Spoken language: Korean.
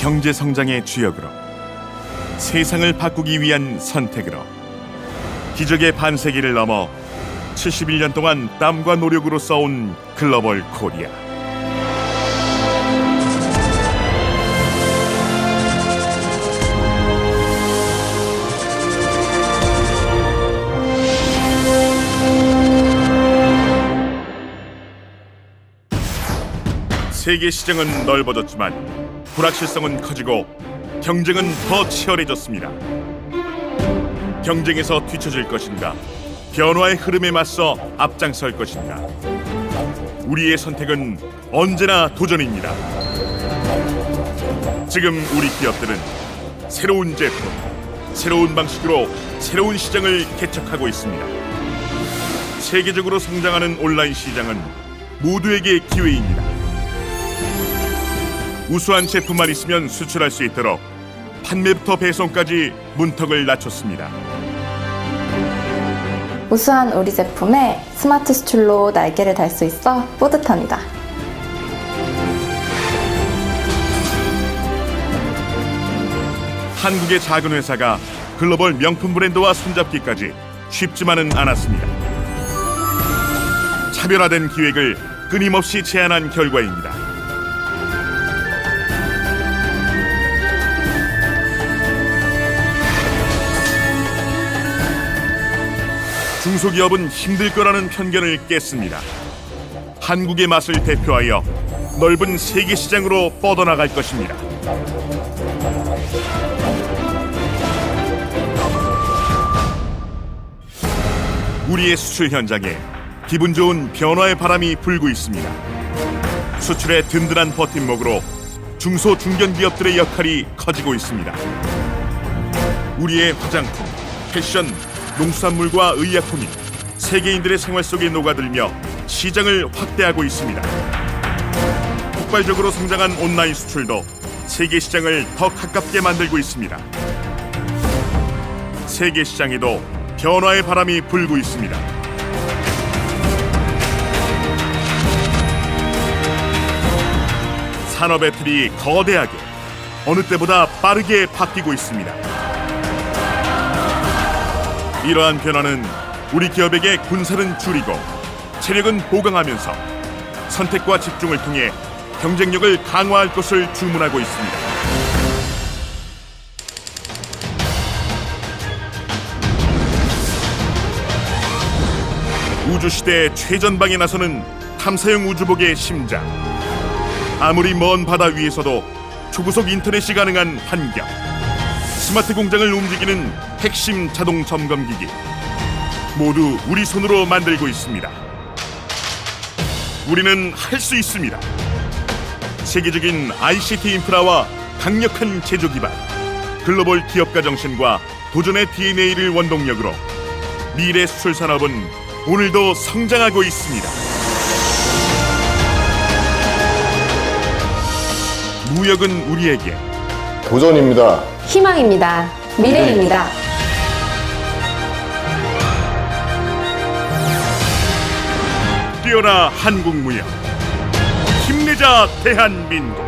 경제 성장의 주역으로 세상을 바꾸기 위한 선택으로 기적의 반세기를 넘어 71년 동안 땀과 노력으로 쌓은 글로벌 코리아. 세계 시장은 넓어졌지만 불확실성은 커지고 경쟁은 더 치열해졌습니다. 경쟁에서 뒤처질 것인가? 변화의 흐름에 맞서 앞장설 것인가? 우리의 선택은 언제나 도전입니다. 지금 우리 기업들은 새로운 제품, 새로운 방식으로 새로운 시장을 개척하고 있습니다. 세계적으로 성장하는 온라인 시장은 모두에게 기회입니다. 우수한 제품만 있으면 수출할 수 있도록 판매부터 배송까지 문턱을 낮췄습니다. 우수한 우리 제품에 스마트 수출로 날개를 달 수 있어 뿌듯합니다. 한국의 작은 회사가 글로벌 명품 브랜드와 손잡기까지 쉽지만은 않았습니다. 차별화된 기획을 끊임없이 제안한 결과입니다. 중소기업은 힘들 거라는 편견을 깼습니다. 한국의 맛을 대표하여 넓은 세계 시장으로 뻗어나갈 것입니다. 우리의 수출 현장에 기분 좋은 변화의 바람이 불고 있습니다. 수출의 든든한 버팀목으로 중소 중견 기업들의 역할이 커지고 있습니다. 우리의 화장품, 패션, 농수산물과 의약품이 세계인들의 생활 속에 녹아들며 시장을 확대하고 있습니다. 폭발적으로 성장한 온라인 수출도 세계 시장을 더 가깝게 만들고 있습니다. 세계 시장에도 변화의 바람이 불고 있습니다. 산업의 틀이 거대하게 어느 때보다 빠르게 바뀌고 있습니다. 이러한 변화는 우리 기업에게 군사는 줄이고 체력은 보강하면서 선택과 집중을 통해 경쟁력을 강화할 것을 주문하고 있습니다. 우주 시대의 최전방에 나서는 탐사형 우주복의 심장. 아무리 먼 바다 위에서도 초고속 인터넷이 가능한 환경. 스마트 공장을 움직이는 핵심 자동 점검 기기. 모두 우리 손으로 만들고 있습니다. 우리는 할 수 있습니다. 세계적인 ICT 인프라와 강력한 제조 기반, 글로벌 기업가 정신과 도전의 DNA를 원동력으로 미래 수출 산업은 오늘도 성장하고 있습니다. 무역은 우리에게 도전입니다. 희망입니다. 미래입니다. 뛰어라 한국 무역 힘내자 대한민국